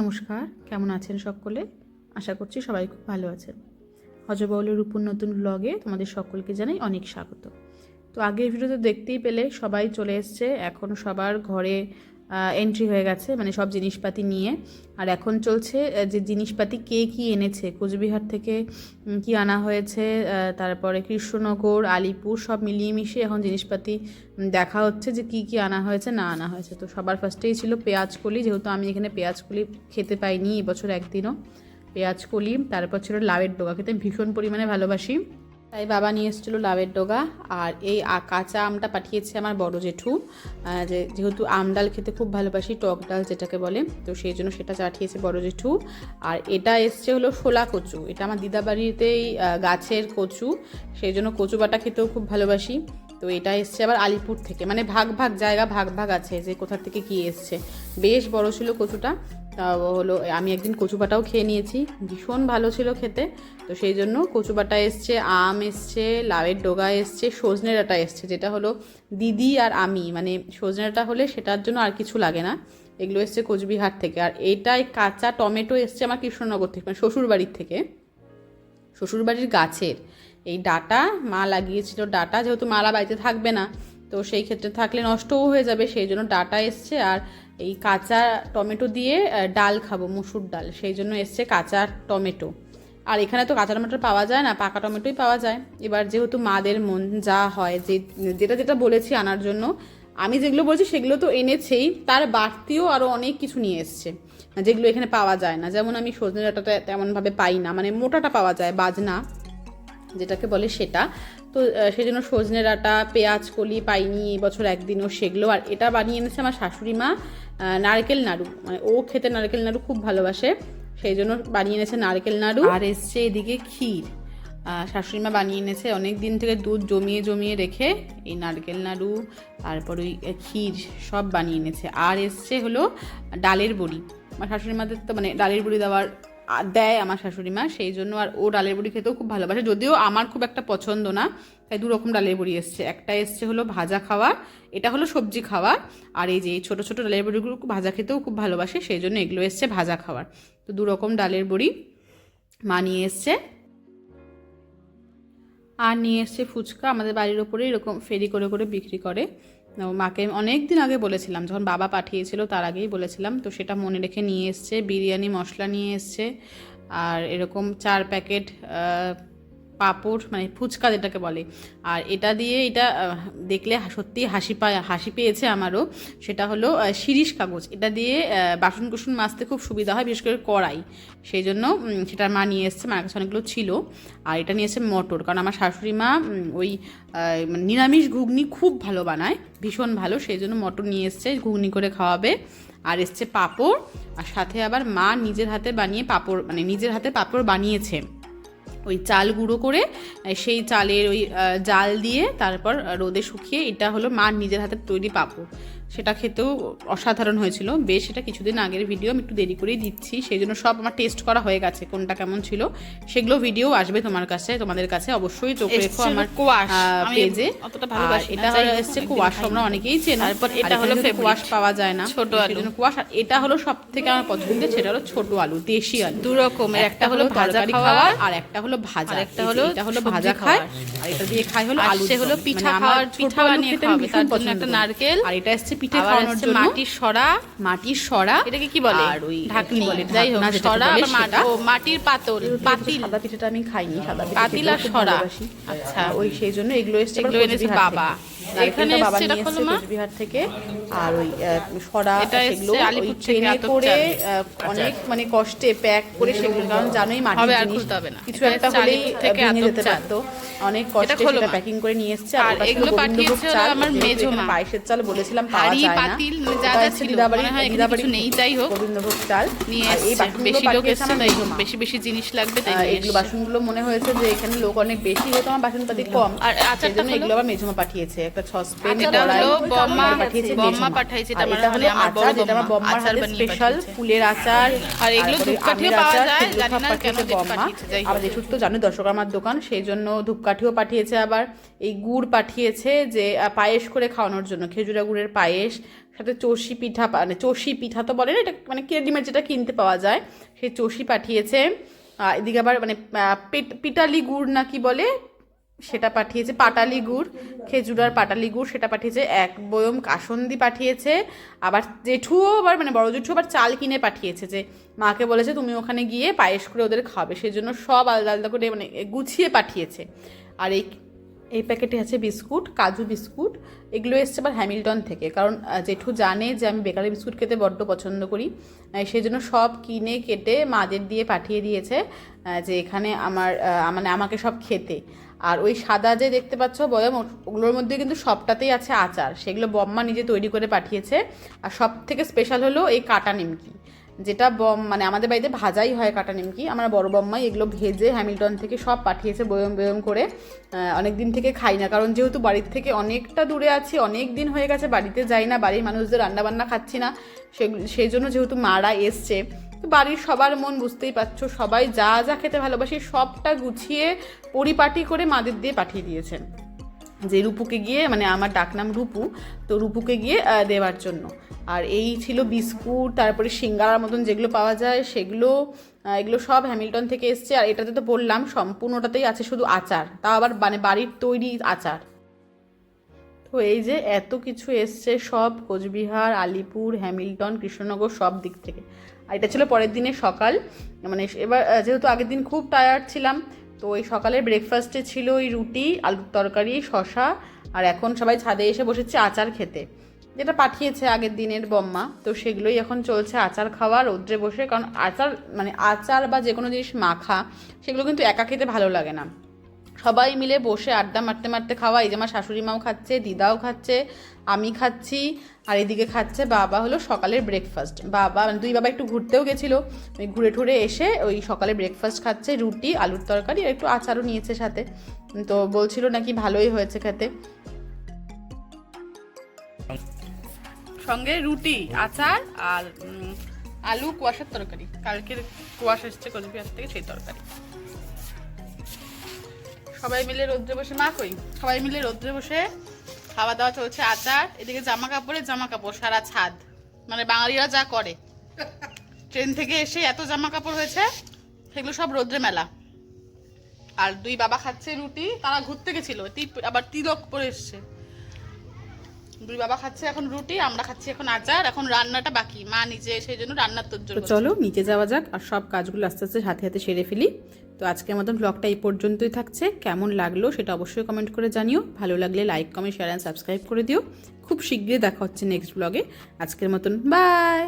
নমস্কার, কেমন আছেন সকলে? আশা করছি সবাই খুব ভালো আছেন। হজবাউলের উপর নতুন ব্লগে তোমাদের সকলকে জানাই অনেক স্বাগত। তো আগের ভিডিওতে দেখতেই পেলে সবাই চলে এসছে, এখন সবার ঘরে এন্ট্রি হয়ে গেছে মানে সব জিনিসপাতি নিয়ে। আর এখন চলছে যে জিনিসপাতি কে কি এনেছে, কোচবিহার থেকে কি আনা হয়েছে তারপরে কৃষ্ণনগর, আলিপুর, সব মিলিয়ে মিশিয়ে এখন জিনিসপাতি দেখা হচ্ছে যে কি কি আনা হয়েছে, না আনা হয়েছে। তো সবার ফার্স্টেই ছিল পেঁয়াজ কলি, যেহেতু আমি এখানে পেঁয়াজ কলি খেতে পাইনি এবছর একদিনও। পেঁয়াজ কলি, তারপর ছিল লাউয়ের ডোগা, খেতে ভীষণ পরিমাণে ভালোবাসি। তাই বাবা নিয়ে এসেছিল লাউয়ের ডোগা আর এই কাঁচা আমটা পাঠিয়েছে আমার বড় জেঠু। যে যেহেতু আম ডাল খেতে খুব ভালোবাসি, টক ডাল যেটাকে বলে, তো সেই জন্য সেটা পাঠিয়েছে বড় জেঠু। আর এটা এসছে হলো শোলা কচু। এটা আমার দিদাবাড়িতেই গাছের কচু। সেই জন্য কচু বাটা খেতেও খুব ভালোবাসি। তো এটা এসছে আবার আলিপুর থেকে। মানে ভাগ ভাগ জায়গা, ভাগ ভাগ আছে যে কোথা থেকে কি এসছে। বেশ বড় ছিল কচুটা। হলো, আমি একদিন কচু বাটাও খেয়ে নিয়েছি। ভীষণ ভালো ছিল খেতে। তো সেই জন্য কচু বাটা এসছে, আম এসছে, লাউয়ের ডোগা এসছে, সজনে ডাঁটা এসছে, যেটা হলো দিদি আর আমি। মানে সজনে ডাঁটা হলে সেটার জন্য আর কিছু লাগে না। এগুলো এসছে কোচবিহার থেকে। আর এটাই কাঁচা টমেটো এসছে আমার কৃষ্ণনগর থেকে মানে শ্বশুরবাড়ির থেকে। শ্বশুরবাড়ির গাছের। এই ডাটা মা লাগিয়েছিল, ডাটা যেহেতু মালা বাড়িতে থাকবে না তো সেই ক্ষেত্রে থাকলে নষ্টও হয়ে যাবে, সেই জন্য ডাটা এসছে আর এই কাঁচা টমেটো দিয়ে ডাল খাব, মুসুর ডাল, সেই জন্য এসছে কাঁচা টমেটো। আর এখানে তো কাঁচা টমেটো পাওয়া যায় না, পাকা টমেটোই পাওয়া যায়। এবার যেহেতু মাদের মন যা হয়, যে যেটা যেটা বলেছি আনার জন্য, আমি যেগুলো বলছি সেগুলো তো এনেছেই, তার বাড়তিও আরও অনেক কিছু নিয়ে এসছে, যেগুলো এখানে পাওয়া যায় না। যেমন আমি সজনে ডাঁটাটা তেমনভাবে পাই না মানে মোটাটা পাওয়া যায়, বাজনা, যেটাকে বলে সেটা। তো সেই জন্য সজনে ডাঁটা, পেঁয়াজ, কলি, পাইনি এবছর একদিনও সেগুলো। আর এটা বানিয়ে এনেছে আমার শাশুড়ি মা নারকেল নাড়ু। মানে ও খেতে নারকেল নাড়ু খুব ভালোবাসে সেই জন্য বানিয়ে এনেছে নারকেল নাড়ু। আর এসছে এদিকে ক্ষীর। শাশুড়ি মা বানিয়ে এনেছে, অনেক দিন থেকে দুধ জমিয়ে জমিয়ে রেখে এই নারকেল নাড়ু, তারপর ওই ক্ষীর সব বানিয়ে এনেছে। আর এসছে হলো ডালের বড়ি। আমার শাশুড়ি মাদের তো মানে ডালের বড়ি দেওয়ার দেয় আমার শাশুড়ি মা, সেই জন্য আর ও ডালের বড়ি খেতেও খুব ভালোবাসে। যদিও আমার খুব একটা পছন্দ না, তাই দু রকম ডালের বড়ি এসছে। একটা এসছে হলো ভাজা খাওয়া এটা হলো সবজি খাওয়া আর এই যে ছোটো ছোটো ডালের বড়িগুলো ভাজা খেতেও খুব ভালোবাসে, সেই জন্য এগুলো এসছে ভাজা খাওয়ার। তো দু রকম ডালের বড়ি মা নিয়ে এসছে। আর নিয়ে এসছে ফুচকা, আমাদের বাড়ির ওপরে এরকম ফেরি করে করে বিক্রি করে। মাকে অনেক দিন আগে বলেছিলাম, যখন বাবা পাঠিয়েছিল তার আগেই বলেছিলাম, তো সেটা মনে রেখে নিয়ে এসছে, বিরিয়ানি, মশলা নিয়ে এসছে, আর এরকম চার প্যাকেট পাঁপড় মানে ফুচকা যেটাকে বলে। আর এটা দিয়ে এটা দেখলে সত্যি হাসি পায়, হাসি পেয়েছে আমারও। সেটা হলো শিরিষ কাগজ। এটা দিয়ে বাসন কুসন মাজতে খুব সুবিধা হয়, বিশেষ করে কড়াই। সেই জন্য সেটা মা নিয়ে এসছে, মার কাছে অনেকগুলো ছিল। আর এটা নিয়ে এসছে মটর। কারণ আমার শাশুড়ি মা ওই মানে নিরামিষ ঘুগনি খুব ভালো বানায়, ভীষণ ভালো। সেই জন্য মটর নিয়ে এসছে, ঘুগনি করে খাওয়াবে। আর এসছে পাঁপড়। আর সাথে আবার মা নিজের হাতে বানিয়ে পাঁপড় মানে নিজের হাতে পাঁপড় বানিয়েছে। ওই চাল গুঁড়ো করে সেই চালের ওই জাল দিয়ে তারপর রোদে শুকিয়ে এটা হলো মার নিজের হাতের তৈরি পাঁপড়। সেটা খেতেও অসাধারণ হয়েছিল। বেশ এটা কিছুদিন আগের ভিডিও আমি একটু দেরি করেই দিচ্ছি। সেই জন্য সব আমার টেস্ট করা হয়ে গেছে কোনটা কেমন ছিল। সেগুলো ভিডিও আসবে তোমার কাছে তোমাদের কাছে অবশ্যই চোখ রেখো আমার পেজে এটা হলো এসছে কুয়াশ তোমরা অনেকেই চেনো। তারপর এটা হলো। কুয়াশ পাওয়া যায় না। ছোট আলু। কুয়াশ এটা হলো সব থেকে আমার পছন্দের সেটা হলো ছোট আলু দেশি আলু। দু রকমের একটা হলো ভাজা তরকারি খাওয়া আর একটা হলো ভাজা। একটা হলো এটা হলো ভাজা খায় আর এটা দিয়ে খাই হলো আলু সে হলো পিঠা খাওয়ার পিঠা বানিয়ে খাওয়াবে তার জন্য একটা নারকেল। আর এটা এসছে পিঠে খাওয়ানোর জন্য মাটির সরা মাটির সরা এটাকে কি বলে? আর ওই ঢাকনি বলে যাই হোক সরা মাটির পাতল পাতিল। সাদা পিঠাটা আমি খাইনি সাদা পাতিল আর সরা। আচ্ছা। ওই সেই জন্য এগুলো এসছে এগুলো এনেছে বাবা। এখানে নারকেলটা বাবা নিয়ে এটা এসছে মা। কোচবিহার থেকে। আর ওই সরা সেগুলো ট্রেনে করে অনেক মানে কষ্টে প্যাক করে সেগুলো কারণ জানোই মাটির জিনিস। কিছু একটা হলেই ভেঙে যেতে পারতো। অনেক কষ্টে সেটা প্যাকিং করে নিয়ে এসছে। আর এগুলো পাঠিয়েছে আমার মেজো মা। পায়েসের চাল বলেছিলাম পাওয়া হাঁড়ি, পাতিল, মানে যা যা ছিল, মনে হয় এখানে কিছু নেই, যাই হোক। গোবিন্দভোগ চাল। নিয়ে আর এই এসছে বাসনগুলো বেশি লোক পাঠিয়েছে তাই বেশি বেশি জিনিস লাগবে তাই এগুলো বাসনগুলো মনে হয়েছে যে এখানে লোক অনেক বেশি হতো আমার বাসনপাতি কম। আর আচারটা এগুলো আবার মেজমা পাঠিয়েছে একটা সসপেন বম্মা পাঠিয়েছে বম্মা বম্মা পাঠাইছে, এটা আর আমার এটা হলো মানে আমার বড় আচার যেটা আমার বম্মা, আচার স্পেশাল ফুলের আচার। আর এগুলো তারপরে ধূপকাঠিও পাওয়া আচার, যায়, সেগুলো জানি না কেন পাঠিয়েছে যে বম্মা। পাঠিয়েছে, যাই হোক। আবার জেঠুর তো জানো দর্শক আমার দোকান সেই জন্য ধূপকাঠিও পাঠিয়েছে আবার। এই গুড় পাঠিয়েছে যে পায়েস করে খাওয়ানোর জন্য খেজুরা গুড়ের পায়েস। সাথে চষি পিঠা মানে চষি পিঠা তো বলে না, এটা মানে রেডিমেড যেটা কিনতে পাওয়া যায় সেই চষি পাঠিয়েছে। এদিকে আবার মানে পিটালি গুড় না কি বলে, সেটা পাঠিয়েছে, পাটালি গুড় খেজুরার পাটালি গুড় সেটা পাঠিয়েছে, এক বয়ম কাসন্দি পাঠিয়েছে, আবার জেঠুও আবার মানে বড় জেঠু আবার চাল কিনে পাঠিয়েছে যে, মাকে বলেছে তুমি ওখানে গিয়ে পায়েস করে ওদের খাবে সেই জন্য সব আলাদা আলাদা করে মানে গুছিয়ে পাঠিয়েছে। আর এই এই প্যাকেটে আছে বিস্কুট, কাজু বিস্কুট, এগুলো এসছে আবার হ্যামিল্টন থেকে। কারণ জেঠু জানে যে আমি বেকারি বিস্কুট খেতে বড্ড পছন্দ করি সেই জন্য সব কিনে কেটে মাদের দিয়ে পাঠিয়ে দিয়েছে যে এখানে আমার মানে আমাকে সব খেতে। আর ওই সাদা যে দেখতে পাচ্ছ বয়ম ওগুলোর মধ্যে কিন্তু সবটাতেই আছে আচার। সেগুলো বম্মা নিজে তৈরি করে পাঠিয়েছে। আর সব থেকে স্পেশাল হলো এই কাটা নিমকি। যেটা বম মানে আমাদের বাড়িতে ভাজাই হয় কাটা নিমকি। আমার বড় বম্মাই এগুলো ভেজে হ্যামিল্টন থেকে সব পাঠিয়েছে বয়ম বয়ম করে। অনেক দিন থেকে খাই না, কারণ যেহেতু বাড়ির থেকে অনেকটা দূরে আছি, অনেক দিন হয়ে গেছে বাড়িতে যাই না, বাড়ির মানুষদের রান্নাবান্না খাচ্ছি না, সেই জন্য যেহেতু মারা এসছে। বাড়ির সবার মন বুঝতেই পারছ, সবাই যা যা খেতে ভালোবাসি সবটা গুছিয়ে পরিপাটি করে মাদের দিয়ে পাঠিয়ে দিয়েছেন যে রূপুকে গিয়ে মানে আমার ডাকনাম রূপু, তো রূপুকে গিয়ে দেওয়ার জন্য। আর এই ছিল বিস্কুট, তারপরে সিঙ্গারার মতন যেগুলো পাওয়া যায়, সেগুলো এগুলো সব হ্যামিল্টন থেকে এসছে। আর এটাতে তো বললাম, সম্পূর্ণটাতেই আছে শুধু আচার। তাও আবার মানে বাড়ির তৈরি আচার। তো এই যে এত কিছু এসছে, সব কোচবিহার, আলিপুর, হ্যামিল্টন, কৃষ্ণনগর, সব দিক থেকে। আর এটা ছিল পরের দিনে সকাল। মানে এবার যেহেতু আগের দিন খুব টায়ার্ড ছিলাম তো ওই সকালের ব্রেকফাস্টে ছিল ওই রুটি, আলুর তরকারি শশা আর এখন সবাই ছাদে এসে বসেছে আচার খেতে, যেটা পাঠিয়েছে আগের দিনের বম্মা। তো সেগুলোই এখন চলছে আচার খাওয়া, রৌদ্রে বসে, কারণ আচার মানে আচার বা যে কোনো জিনিস মাখা, সেগুলো কিন্তু একা খেতে ভালো লাগে না। সবাই মিলে বসে আড্ডা মারতে মারতে খাওয়া। এই যে আমার শাশুড়ি মাও খাচ্ছে, দিদাও খাচ্ছে, আমি খাচ্ছি, আর এদিকে খাচ্ছে বাবা হলো সকালের ব্রেকফাস্ট বাবা মানে দুই বাবা একটু ঘুরতেও গেছিল। ওই ঘুরে ঠুরে এসে ওই সকালে ব্রেকফাস্ট খাচ্ছে, রুটি, আলুর তরকারি আর একটু আচারও নিয়েছে সাথে। তো বলছিল নাকি ভালোই হয়েছে খেতে। সঙ্গে রুটি, আচার আর আলু, কুয়াশার তরকারি। কালকের কুয়াশা এসছে কোচবিহার থেকে, সেই তরকারি। সবাই মিলে রোদ্রে বসে, মা কই? সবাই মিলে রোদ্রে বসে খাওয়া দাওয়া চলছে, আচার, এদিকে জামা কাপড়ে জামা কাপড় সারা ছাদ। মানে বাঙালিরা যা করে। ট্রেন থেকে এসে এত জামা কাপড় হয়েছে, সেগুলো সব রোদ্রে মেলা। আর দুই বাবা খাচ্ছে রুটি, তারা ঘুরতে গেছিল আবার তিলক পরে এসছে। দুই বাবা খাচ্ছে এখন রুটি আমরা খাচ্ছি এখন আচার এখন রান্নাটা বাকি। মা নিজে সেই জন্য রান্নার তোর চলো নিচে যাওয়া যাক আর সব কাজগুলো আস্তে আস্তে হাতে হাতে সেরে ফেলি। তো আজকের মতন ব্লগটা এই পর্যন্তই থাকছে। কেমন লাগল সেটা অবশ্যই কমেন্ট করে জানিও। ভালো লাগলে like comment share and subscribe করে দিও। খুব শীঘ্রই দেখা হচ্ছে নেক্সট ব্লগে আজকের মতন বাই